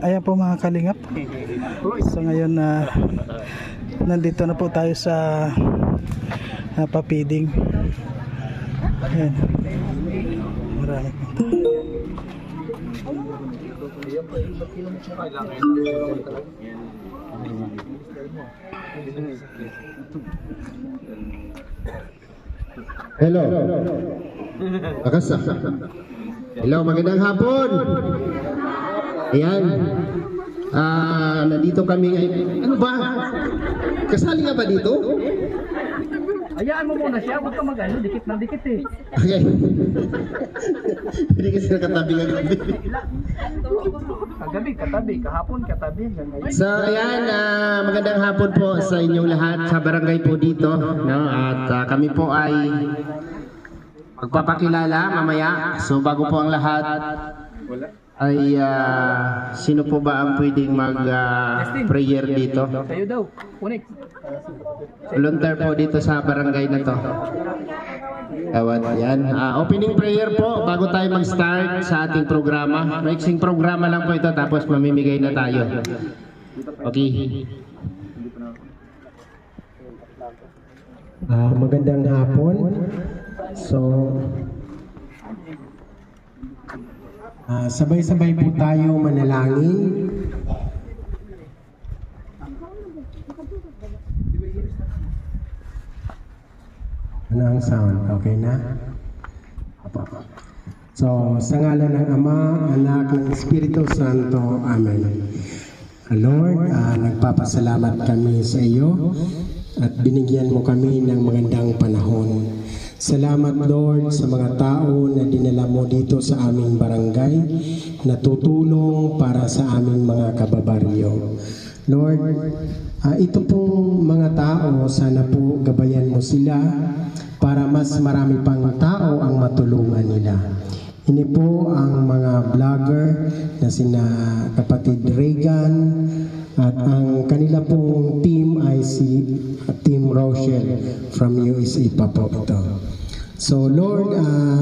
ayan po mga kalingap. So ngayon na nandito na po tayo sa uh, papiding. Ayan. Marami po. Hello. Akasa. Hello, magandang hapon. Ayan. Ah, nandito kami ngayon. Ano ba? Kasali nga ba dito? Hayaan mo muna siya, huwag ka mag-ano, dikit na dikit eh. Okay. Hindi kasi nakatabi nga gabi. Kagabi, katabi, kahapon, katabi. So, ayan, ah, magandang hapon po sa inyong lahat sa barangay po dito. No? At ah, kami po ay magpapakilala mamaya. So, bago po ang lahat, ay ah, sino po ba ang pwedeng mag-prayer dito? Sa'yo daw, unik. Volunteer po dito sa barangay na to. Awat, yan. Ah, opening prayer po bago tayo mag-start sa ating programa. Mixing programa lang po ito tapos mamimigay na tayo. Okay. Ah, magandang hapon. So, ah, sabay-sabay po tayo manalangin. Ano ang sound? Okay na? So, sa ngalan ng Ama, Anak, ng Espiritu Santo. Amen. Lord, ah, nagpapasalamat kami sa iyo at binigyan mo kami ng magandang panahon. Salamat Lord sa mga tao na dinala mo dito sa aming barangay na tutulong para sa aming mga kababaryo. Lord, ah, ito pong mga tao, sana po gabayan mo sila para mas marami pang tao ang matulungan nila. Ini po ang mga vlogger na sina kapatid Reagan at ang kanila pong team ay si Team Rochelle from USA pa po ito. So Lord, ah,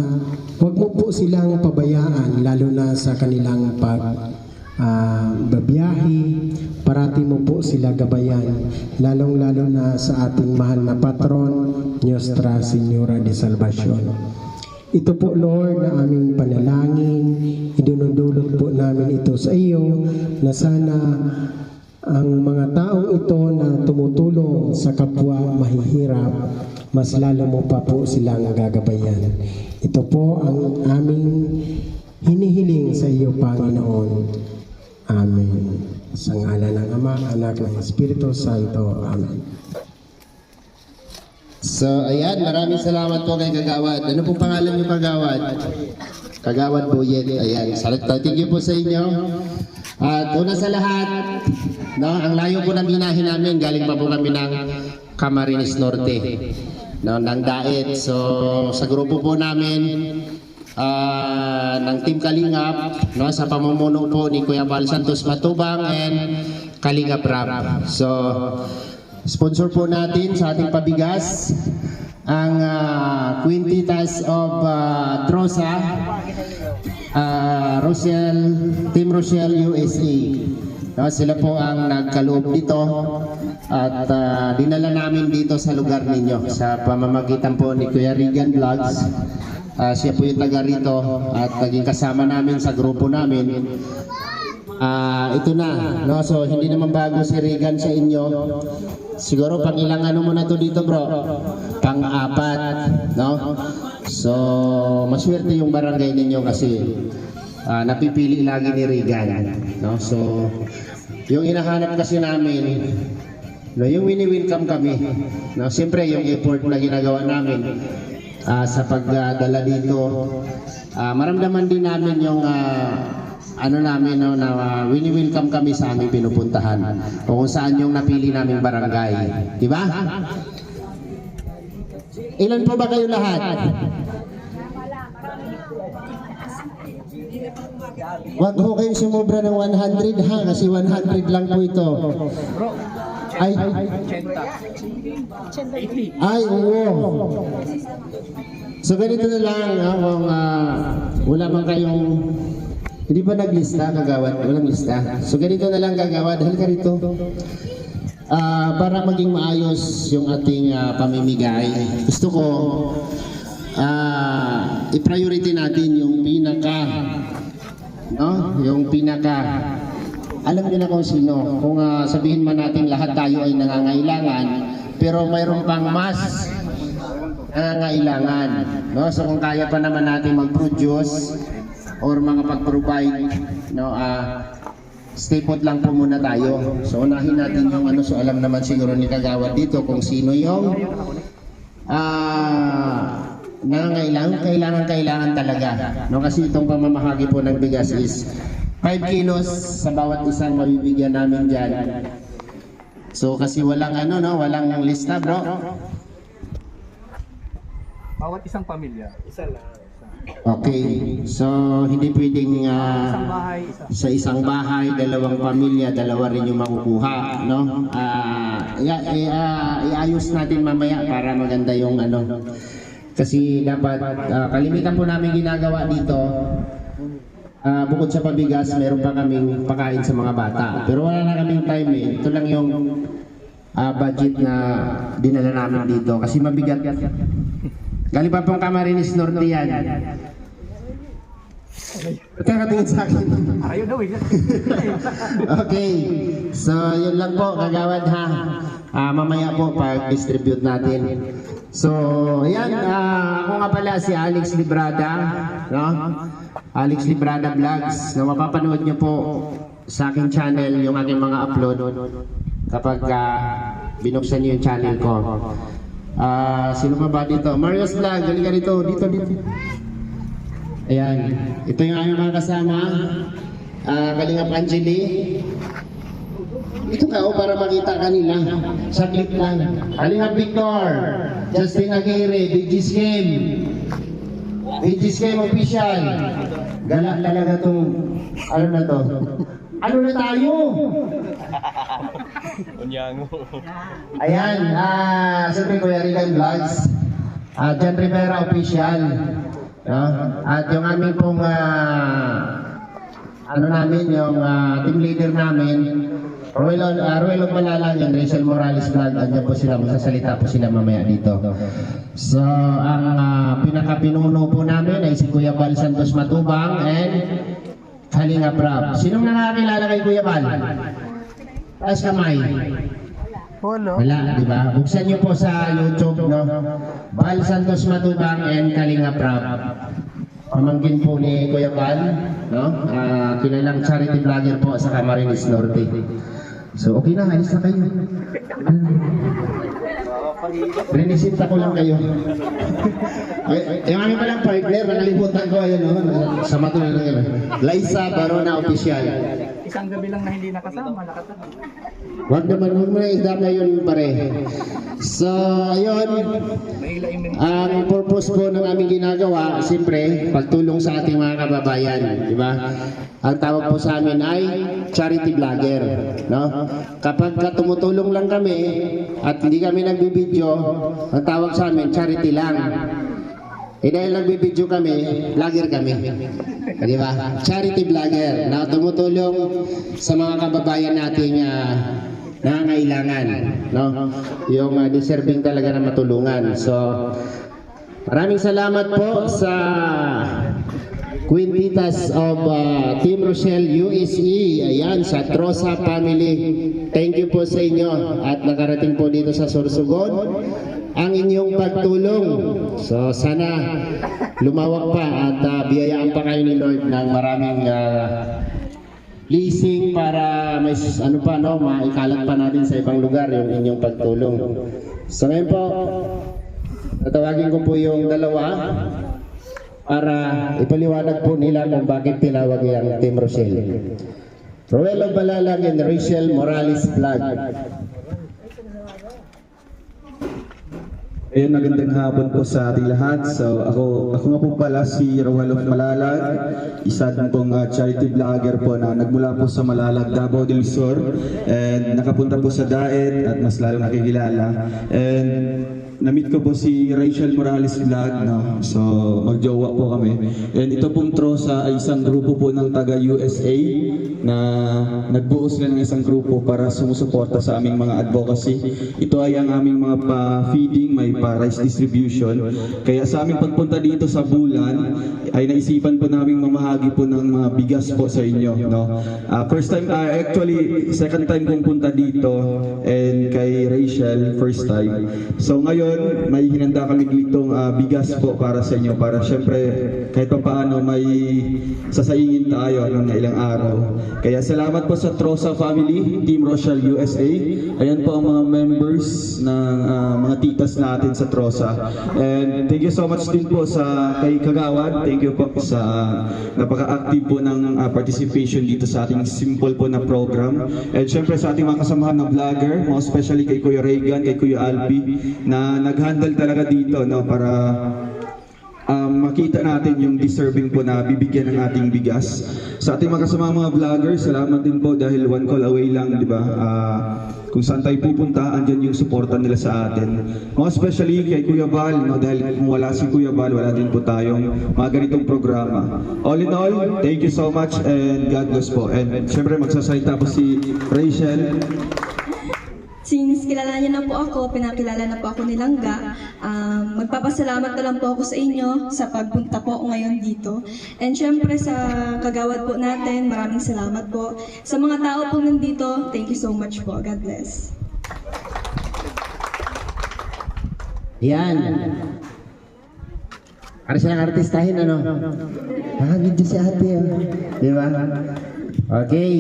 wag mo po silang pabayaan lalo na sa kanilang pag ah, babiyahe, parati mo po sila gabayan, lalong-lalo na sa ating mahal na patron, Nuestra Señora de Salvacion. Ito po Lord na aming panalangin, idinudulog po namin ito sa iyo na sana ang mga taong ito na tumutulong sa kapwa mahihirap, mas lalo mo pa po silang gagabayan. Ito po ang aming hinihiling sa iyo, Panginoon. Amen. Sa ngalan ng Ama, Anak, ng Espiritu Santo. Amen. So, ayan, maraming salamat po kay Kagawad. Ano pong pangalan niyo Kagawad? Kagawad Boyet. Ayan, thank you po sa inyo. At una sa lahat, no, ang layo po ng binahin namin, galing pa po kami ng Camarines Norte, no, ng Daet. So, sa grupo po namin, ah, ng Team Kalingap, no, sa pamumuno po ni Kuya Val Santos Matubang and Kalingap Rap. So, sponsor po natin sa ating pabigas ang uh, Quintitas of ah, Trosa uh, Rochelle Team Rochelle USA no, sila po ang nagkaloob dito at ah, dinala namin dito sa lugar ninyo sa pamamagitan po ni Kuya Regan Vlogs Ah, siya po yung taga rito at naging kasama namin sa grupo namin Ah, ito na, no? So hindi naman bago si Regan sa inyo. Siguro pang ilang ano mo na to dito, bro? Pang-apat, no? So maswerte yung barangay ninyo kasi ah, napipili lagi ni Regan, no? So yung inahanap kasi namin No, yung wini-welcome kami. No, siyempre yung effort na ginagawa namin ah, sa pagdala dito, ah, maramdaman din namin yung ah, ano namin no, na uh, wini-welcome kami sa aming pinupuntahan o kung saan yung napili naming barangay. Di ba? Ilan po ba kayo lahat? Wag ho kayong sumobra ng 100 ha, kasi 100 lang po ito. Ay, 80. 80. ay, oo. So ganito na lang, ha, kung ah, wala man kayong Hindi ba naglista, kagawad? Walang lista. So ganito na lang, kagawad. Halika rito. Ah, para maging maayos yung ating ah, pamimigay, gusto ko ah, i-priority natin yung pinaka no? Yung pinaka alam niyo na kung sino. Kung ah, sabihin man natin lahat tayo ay nangangailangan, pero mayroon pang mas nangangailangan. No? So kung kaya pa naman natin mag-produce or makapag-provide, no, ah stay put lang po muna tayo. So unahin natin yung ano, so alam naman siguro ni Kagawad dito kung sino yung ah nangangailangan, kailangan, kailangan talaga. No, kasi itong pamamahagi po ng bigas is 5 kilos sa bawat isang mabibigyan namin dyan. So kasi walang ano no, walang lista bro. Bawat isang pamilya. Isa lang. Okay. So hindi pwedeng Isang bahay, isa. sa isang bahay, dalawang pamilya, dalawa rin yung makukuha, no? Ah, i- ah, iayos natin mamaya para maganda yung ano. Kasi dapat ah, kalimitan po namin ginagawa dito. ah, bukod sa pabigas, meron pa kaming pakain sa mga bata. Pero wala na kaming time eh. Ito lang yung ah, budget na dinala namin dito kasi mabigat. Galing pa pong Camarines Norte. Kakatingin sa akin. Ayaw daw eh. Okay. So, yun lang po, kagawad ha. Ah, mamaya po pag-distribute natin. So, ayan, ah, ako nga pala si Alex Librada, no? Alex Librada Vlogs. Na mapapanood niyo po sa aking channel yung aking mga upload kapag ah, binuksan niyo yung channel ko. Ah, sino pa ba dito? Marius Vlog, galing ka dito, dito, dito. Ayan, ito yung aming mga kasama. Ah, Kalingap Angeli. Ito ka oh, para makita kanila. Saglit lang. Kalingap Victor. Justin Aguirre. Big G's Game. Big G's Game official. Gala talaga tong ano na to. Ano na tayo? Ayan, ah, siyempre Kuya Rigan Vlogs. Ah, John Rivera official. No? At yung aming pong ah, ano namin, yung ah, team leader namin, Ruelo, uh, Ruelo Malalang and Rachel Morales Vlog, andyan po sila, magsasalita po sila mamaya dito. So, ang uh, pinaka-pinuno po namin ay si Kuya Bal Santos Matubang and Kalinga Prab. Sinong nakakilala kay Kuya Bal? Taas kamay. Wala. Wala, di ba? Buksan niyo po sa YouTube, no? Bal Santos Matubang and Kalinga Prab. Pamangkin po ni Kuya Bal, no? Ah, kilalang charity vlogger po sa Camarines Norte. So, okay na, alis na kayo. Rinisita ko lang kayo. Ay, ay, yung aming palang partner, nakalimutan ko, ayun, no? Sa matuloy lang yun. Liza Barona Official. Isang gabi lang na hindi nakasama, nakatabi. Wag naman, huwag mo na isdama yun pare. So, ayun. Ang purpose po ng aming ginagawa, siyempre, pagtulong sa ating mga kababayan, di ba? Ang tawag po sa amin ay charity vlogger, no? Kapag ka tumutulong lang kami at hindi kami nagbibideo, ang tawag sa amin charity lang. Eh dahil nagbibideo kami, vlogger kami. Di ba? Charity vlogger na tumutulong sa mga kababayan nating ah, nangangailangan, no? Yung ah, deserving talaga na matulungan. So, maraming salamat po sa Quintitas of ah, Team Rochelle USE. Ayan, sa Trosa family. Thank you po sa inyo at nakarating po dito sa Sorsogon ang inyong pagtulong. So sana lumawak pa at ah, biyayaan pa kayo ni Lord ng maraming ah, leasing para may ano pa no, maikalat pa natin sa ibang lugar yung inyong pagtulong. So ngayon po, tatawagin ko po yung dalawa para ipaliwanag po nila kung bakit tinawag yung Team Rochelle. Roelo Balalag and Rachel Morales Vlog. Ayun, magandang hapon po sa ating lahat. So, ako, ako nga po pala si Rowell of Malalag, isa din pong uh, charity vlogger po na nagmula po sa Malalag, Davao del Sur, and nakapunta po sa Daet at mas lalo nakikilala. And na-meet ko po si Rachel Morales Vlog, no? So, magjowa po kami. And ito pong Trosa ay isang grupo po ng taga USA na nagbuo sila ng isang grupo para sumusuporta sa aming mga advocacy. Ito ay ang aming mga pa-feeding, may pa-rice distribution. Kaya sa aming pagpunta dito sa Bulan, ay naisipan po namin mamahagi po ng mga bigas po sa inyo, no? Ah, first time, ah, actually, second time kong punta dito and kay Rachel, first time. So ngayon, may hinanda kami ditong ah, bigas po para sa inyo para syempre kahit pa paano may sasaingin tayo na ilang araw. Kaya salamat po sa Trosa family, Team Rochelle USA. Ayan po ang mga members ng ah, mga titas natin sa Trosa. And thank you so much din po sa kay Kagawad. Thank you po sa napaka-active po ng ah, participation dito sa ating simple po na program. And syempre sa ating mga kasamahan na vlogger, more especially kay Kuya Reagan, kay Kuya Albi, na nag-handle talaga dito no, para um, makita natin yung deserving po na bibigyan ng ating bigas. Sa ating mga kasama mga vloggers, salamat din po dahil one call away lang, di ba? Ah, kung saan tayo pupunta, andyan yung suporta nila sa atin. Mga especially kay Kuya Val, no? dahil kung wala si Kuya Val, wala din po tayong mga ganitong programa. All in all, thank you so much and God bless po. And syempre magsasalita po si Rachel. Since kilala niyo na po ako, pinakilala na po ako ni Langga, um, magpapasalamat na lang po ako sa inyo sa pagpunta po ngayon dito. And syempre sa kagawad po natin, maraming salamat po. Sa mga tao po nandito, thank you so much po. God bless. Yan. Para silang artistahin, ano? Nakabidyo si ate, oh. Di ba? Okay.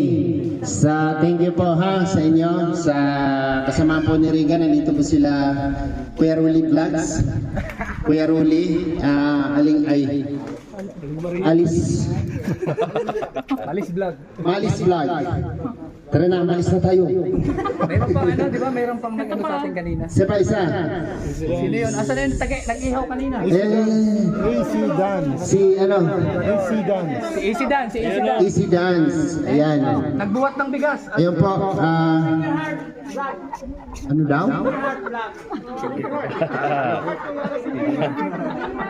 Sa thank you po ha sa inyo. Sa kasama po ni Regan, nandito po sila Kuya Ruli Vlogs. Kuya Ruli, ah, aling ay Alice Alis vlog. Malis Vlog. Tara na, malis na tayo. Meron pang ano, di ba? Meron pang nag-ano sa atin kanina. Isa pa isa. Sino yun? Asan na yung tagay? Nag-ihaw kanina. Eh, AC Dance. si ano, AC Dance. Si Easy Dan, si Easy Dan. Easy Dance. Ayan. Nagbuhat ng bigas. Ayun po, ah... ano daw?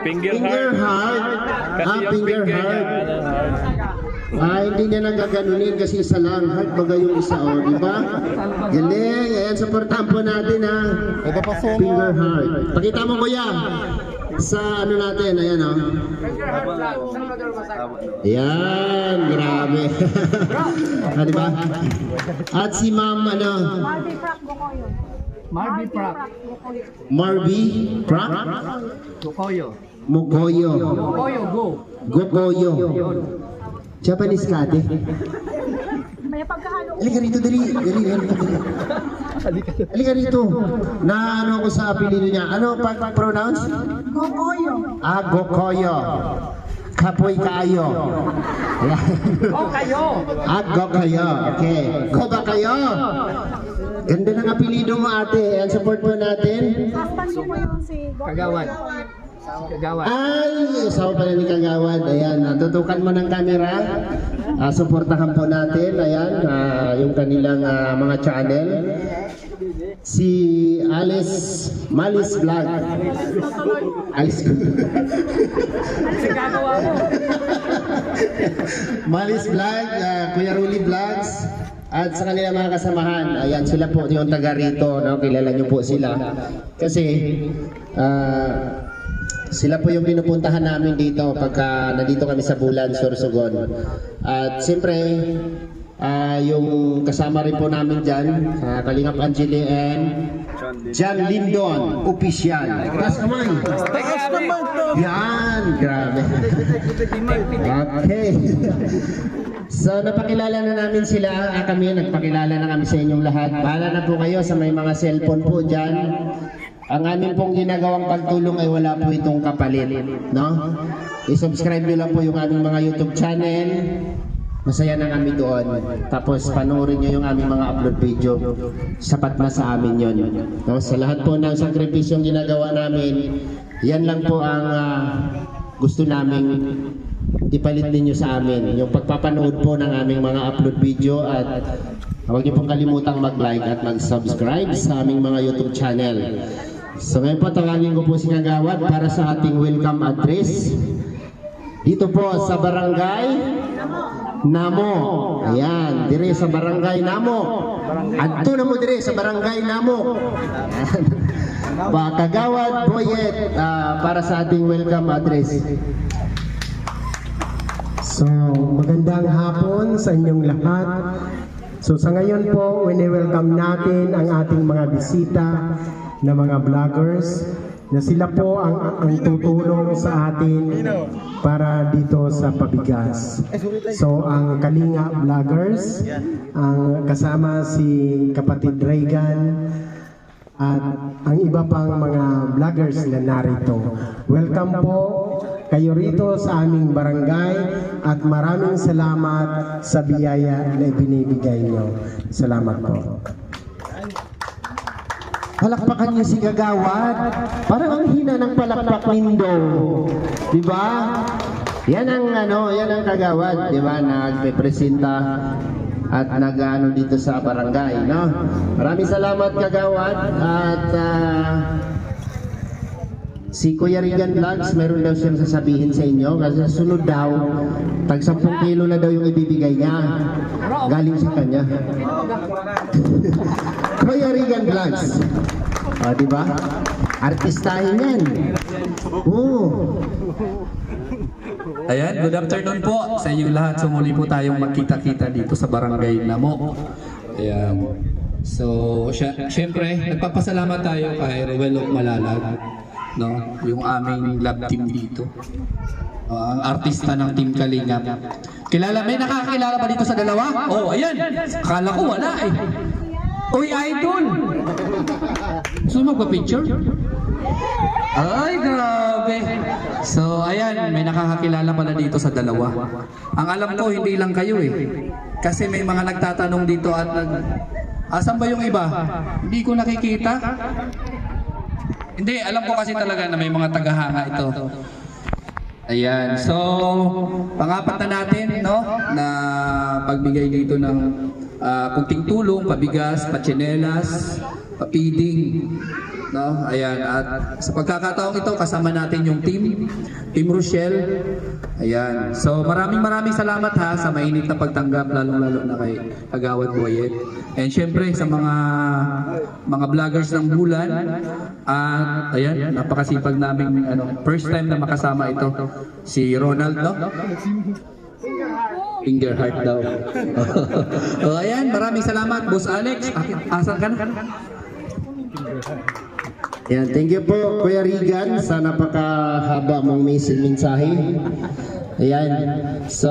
Finger Finger heart. heart. Kasi Ah, finger finger heart. Ah, hindi niya nagaganunin kasi isa lang. Heart baga yung isa, o, di ba? Galing. Ayan, supportahan po natin, ha. Ito pa song. Finger heart. Pakita mo, kuya. Sa ano natin, ayan, o. Ayan, grabe. ah, di ba? At si ma'am, ano, Marby Prak. Marby Prak Gokoyo. Mugoyo. Gokoyo, go. Gogoyo. Japanese kate. Halika rito, dali. Dali, dali, dali. Halika rito. Na ano ako sa apelido niya. Ano pag pronounce? Gokoyo. Ah, Gokoyo. Kapoy kayo. Oh, kayo. ah, go kayo. Okay. Go ba kayo? Ganda ng apelido mo ate. Ang support po natin. Kagawad. Kagawad. Ay, asawa pala ni Kagawad. Ayan, natutukan mo ng camera. Ah, suportahan po natin. Ayan, ah, yung kanilang ah, mga channel. Si Alice Malis Vlog. Alice. Malis Vlog, ah, Kuya Ruli Vlogs, at sa kanilang mga kasamahan. Ayan, sila po yung taga rito, no? kilala niyo po sila. Kasi, ah, sila po yung pinupuntahan namin dito pagka nandito kami sa Bulan, Sorsogon. At siyempre, ah, yung kasama rin po namin dyan, uh, Kalingap Angeli and John Lindon, official. Taas kamay. Yan, grabe. Okay. So napakilala na namin sila, ah, kami nagpakilala na kami sa inyong lahat. Bahala na po kayo sa may mga cellphone po dyan. Ang amin pong ginagawang pagtulong ay wala po itong kapalit. No? I-subscribe nyo lang po yung aming mga YouTube channel. Masaya na kami doon. Tapos panoorin nyo yung aming mga upload video. Sapat na sa amin yon. No? Sa lahat po ng sakripisyong ginagawa namin, yan lang po ang ah, gusto namin ipalit ninyo sa amin. Yung pagpapanood po ng aming mga upload video at huwag niyo pong kalimutang mag-like at mag-subscribe sa aming mga YouTube channel. So ngayon po tawagin ko po si Kagawad para sa ating welcome address. Dito po sa barangay Namo. Ayan, dire sa barangay Namo. Adto na mo dire sa barangay Namo. Kagawad Boyet ah, para sa ating welcome address. So, magandang hapon sa inyong lahat. So, sa ngayon po, wini-welcome natin ang ating mga bisita na mga vloggers na sila po ang, ang tutulong sa atin para dito sa pabigas. So, ang Kalinga Vloggers, ang kasama si kapatid Reagan, at ang iba pang mga vloggers na narito. Welcome po kayo rito sa aming barangay at maraming salamat sa biyaya na ibinibigay nyo. Salamat po. Palakpakan niyo si Kagawad. Parang ang hina ng palakpak nindo. Di ba? Yan ang ano, yan ang Kagawad, di ba? Nagpe-presenta at nag-ano dito sa barangay, no? Maraming salamat Kagawad at ah, Si Kuya Regan Vlogs, meron daw siyang sasabihin sa inyo kasi sunod daw, tag 10 kilo na daw yung ibibigay niya. Galing sa kanya. Kuya Regan Vlogs. O, di ba? Artistahin yan. Oo. Ayan, good afternoon po sa inyong lahat. So muli po tayong magkita-kita dito sa Barangay Namo. Ayan. So, syempre, nagpapasalamat tayo kay Ruel of Malalag, no? Yung aming lab team dito. Uh, ang artista ng Team Kalingap. Kilala, may nakakilala ba dito sa dalawa? Oh, ayan. Akala ko wala eh. Uy, idol! So, magpa-picture? Ay, grabe. So, ayan, may nakakakilala pala dito sa dalawa. Ang alam ko, hindi lang kayo eh. Kasi may mga nagtatanong dito at nag... Asan ba yung iba? Hindi ko nakikita. Hindi, alam ko kasi talaga na may mga tagahanga ito. Ayan. So, pangapat na natin, no, na pagbigay dito ng ah, kunting tulong, pabigas, pachinelas, papiding, no? Ayan. At sa pagkakataong ito, kasama natin yung team, Team Rochelle. Ayan. So, maraming maraming salamat ha sa mainit na pagtanggap, lalong-lalo na kay Agawad Boyet. And syempre, sa mga mga vloggers ng Bulan, at ayan, napakasipag namin, ano, first time na makasama ito, si Ronald, no? Finger heart daw. o ayan, maraming salamat, Boss Alex. Ah, Asan ka na? Yan, thank you po Kuya Regan sa napakahaba mong mensahe. Ayan. So,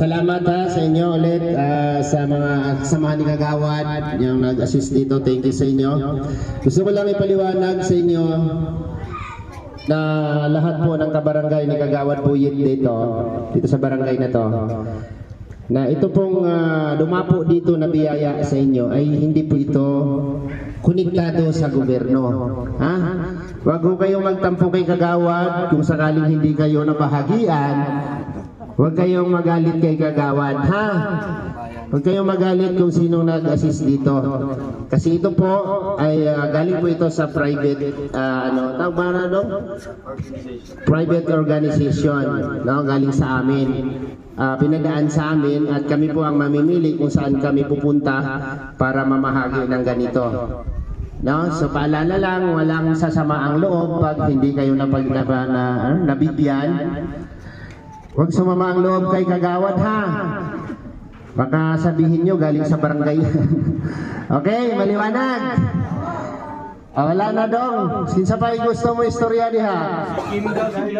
salamat ha sa inyo ulit ah, sa mga kasamahan ni Kagawad yung nag-assist dito. Thank you sa inyo. Gusto ko lang ipaliwanag sa inyo na lahat po ng kabarangay ni Kagawad Buyit dito, dito sa barangay na to, na ito pong ah, dumapo dito na biyaya sa inyo ay hindi po ito konektado sa gobyerno. Ha? Huwag ko kayong magtampo kay Kagawad kung sakaling hindi kayo nabahagian. Huwag kayong magalit kay Kagawad, ha? Huwag kayong magalit kung sino nag-assist dito. Kasi ito po ay ah, galing po ito sa private ah, ano, tawag ba no? Private organization, no? Galing sa amin. Ah, pinadaan sa amin at kami po ang mamimili kung saan kami pupunta para mamahagi ng ganito. No? So paalala lang, walang sasama ang loob pag hindi kayo napag, na, na, ano, nabibyan. Huwag sumama ang loob kay Kagawad ha. Baka sabihin nyo galing sa barangay. okay, maliwanag. Ah, wala na dong. Sinsa pa gusto mo istorya diha?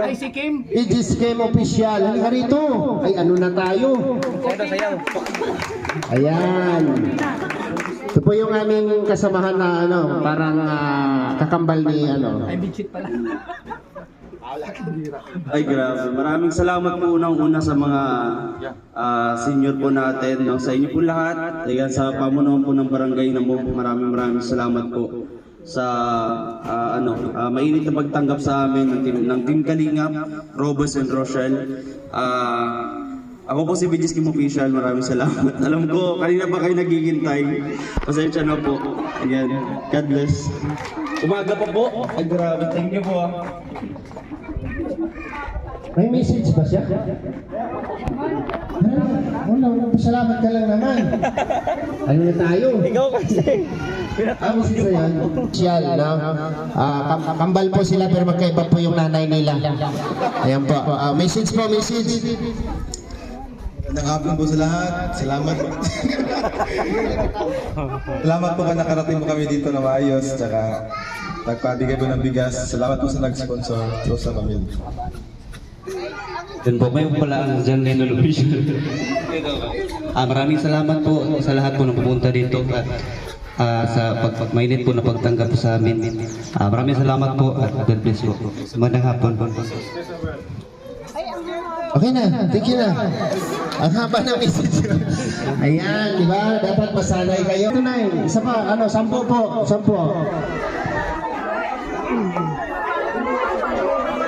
Ay, si Kim. Igis Game Official. Halika rito. Ay, ano na tayo? Ayan. Ito po yung aming kasamahan na ano, parang ah, kakambal ni ano. Ay, bitchit pala. Ay grabe. Maraming salamat po unang-una sa mga ah, senior po natin, no? sa inyo po lahat. Ayan, sa pamunuan po ng barangay na mo, maraming maraming salamat po sa ah, ano, ah, mainit na pagtanggap sa amin ng team, ng team Kalingap, Robos and Rochelle. Ah, ako po si Bigis Kim Official, maraming salamat. Alam ko, kanina pa kayo naghihintay. Pasensya na po. Ayan, God bless. Umaga pa po. Ay, grabe. Thank you po. ah. May message ba siya? Wala, wala. Pasalamat ka lang naman. Ano na tayo? Ikaw kasi. Ang sila yan? Siyal, no? Ah, kam- kambal po sila pero magkaiba po yung nanay nila. Ayan po. Ah, message po, message. Magandang hapon po sa lahat. Salamat. Salamat po ka nakarating mo kami dito na maayos. Tsaka nagpabigay po ng bigas. Salamat po sa nag-sponsor. Close sa pamilya. Yan po, kayo pala ang John Lennon official. ah, maraming salamat po sa lahat po na pupunta dito at ah, sa pagpagmainit po na pagtanggap po sa amin. Ah, maraming salamat po at God bless you. Magandang hapon. Okay na, thank you na. Ang haba ng message. Ayan, di ba? Dapat masanay kayo. Ito na eh. Isa pa, ano, sampo po. Sampo.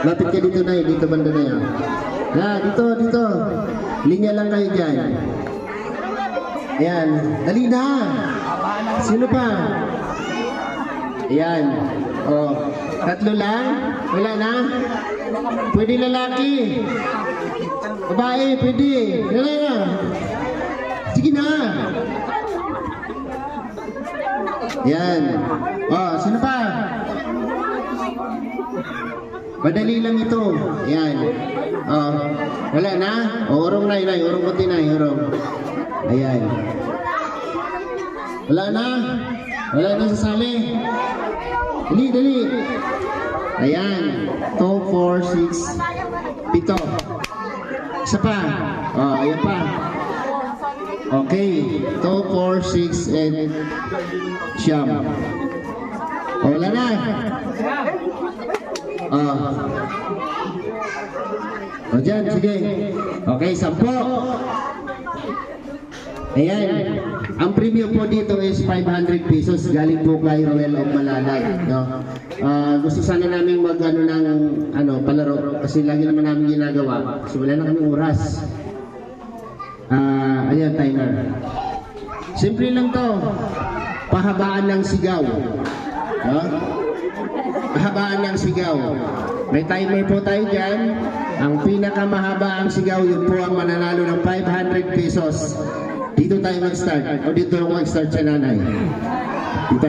Lapit ka dito na eh. Dito banda na yan. Na, dito, dito. Linya lang kayo dyan. Ayan. Dali na. Sino pa? Ayan. Oh. Tatlo lang? Wala na? Pwede lalaki. Babae, pwede. Dala na. Sige na. Yan. Oh, sino pa? Madali lang ito. Yan. Oh, wala na? O, urong na, inay. Urong puti na, urong. Ayan. Wala na? Wala na sasali? Dali, dali. Ayan. 2, 4, 6, pito. Isa pa. Oh, ayan pa. Okay. 2, 4, 6, and siyam. Oh, wala na. Oh. O dyan, sige. Okay, sampo. Ayan. Ang premium po dito is 500 pesos galing po kay Royal of Malalay. No? Ah, gusto sana namin mag ano ng ano, palaro kasi lagi naman namin ginagawa. So wala na kaming oras. Ah, ayan timer. Simple lang to. Pahabaan ng sigaw. No? Pahabaan ng sigaw. May timer po tayo dyan. Ang pinakamahaba ang sigaw, yun po ang mananalo ng 500 pesos. Dito tayo mag-start. O dito ako mag-start sa nanay. Dito.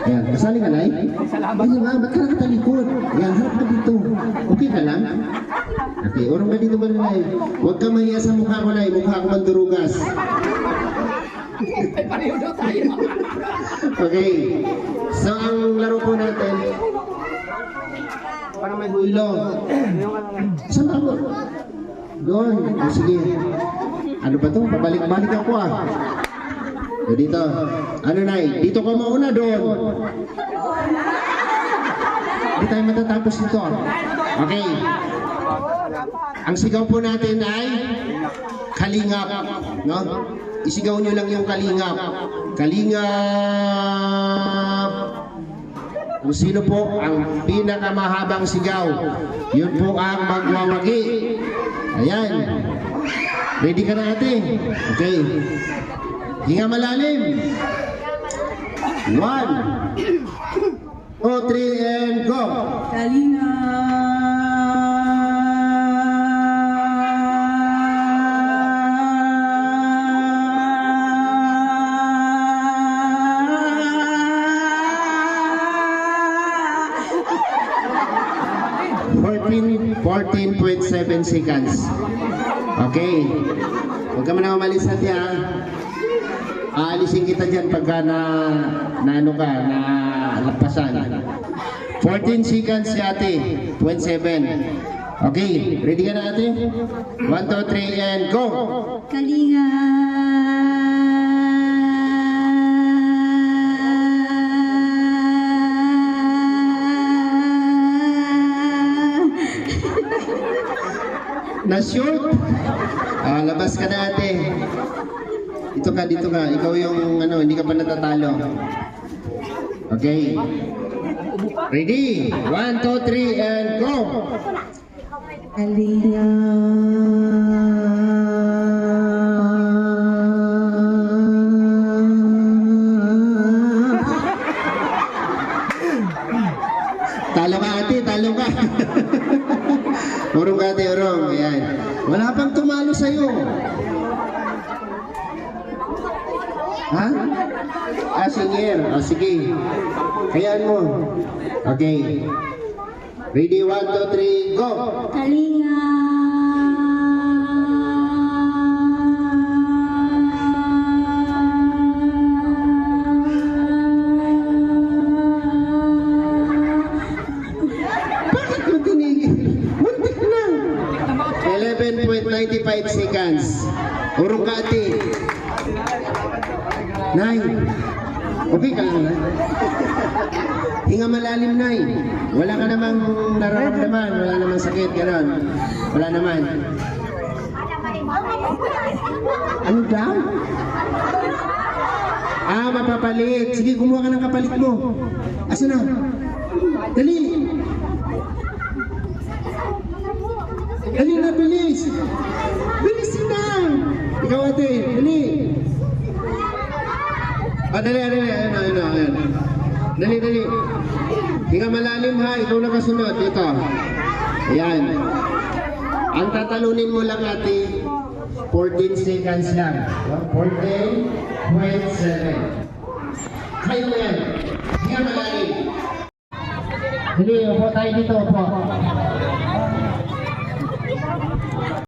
Ayan. Kasali ka, Nay? Ayun nga, ba't ka nakatalikod? Ayan, harap ka dito. Okay ka lang? Okay, urong ka dito ba, Nay? Huwag ka mahiya sa mukha ko, Nay. Mukha ko mandurugas. Okay. So, ang laro po natin, para may bulo. Saan ako? Doon. Sige. Ano ba to? Pabalik-balik ako ah. O, dito. Ano na Dito ka mauna doon. Hindi tayo matatapos dito. Okay. Ang sigaw po natin ay kalingap. No? Isigaw nyo lang yung kalingap. Kalingap. Kung sino po ang pinakamahabang sigaw, yun po ang magwawagi. Ayan. Ready ka na ate? Okay. Hinga malalim. One, two, three, and go. Fourteen, 14.7 seconds. Okay. Huwag ka man umalis natin ha. Aalisin kita dyan pagka na, na ano ka, na lapasan. 14 seconds si ate. 27. Okay. Ready ka na ate? 1, 2, 3, and go! Kalinga. Na-shoot? Ah, labas ka na ate. Dito ka, dito ka. Ikaw yung ano, hindi ka pa natatalo. Okay. Ready? One, two, three, and go! Kalinga. Ha? Senior. O, sige. Hayaan mo. Okay. Ready, one, two, three, go! Kalinga. Bakit mo tinigil? Muntik na. 11.95 seconds. Urong ka, ate. Nay. Okay ka lang. Hinga malalim, Nay. Wala ka namang nararamdaman. Wala namang sakit, gano'n. Wala naman. Ano daw? Ah, mapapalit. Sige, kumuha ka ng kapalit mo. Asa na? Dali! Dali na, bilis! Bilis na! Ikaw ate, dali! Ah, dali, dali, ayun, ayun, ayun. Dali, dali. Hinga malalim ha, ikaw na kasunod. Ito. Ayan. Ang tatalunin mo lang ate, 14 seconds lang. 14.7. Kayo yan. Hinga malalim. Dali, upo tayo dito, upo.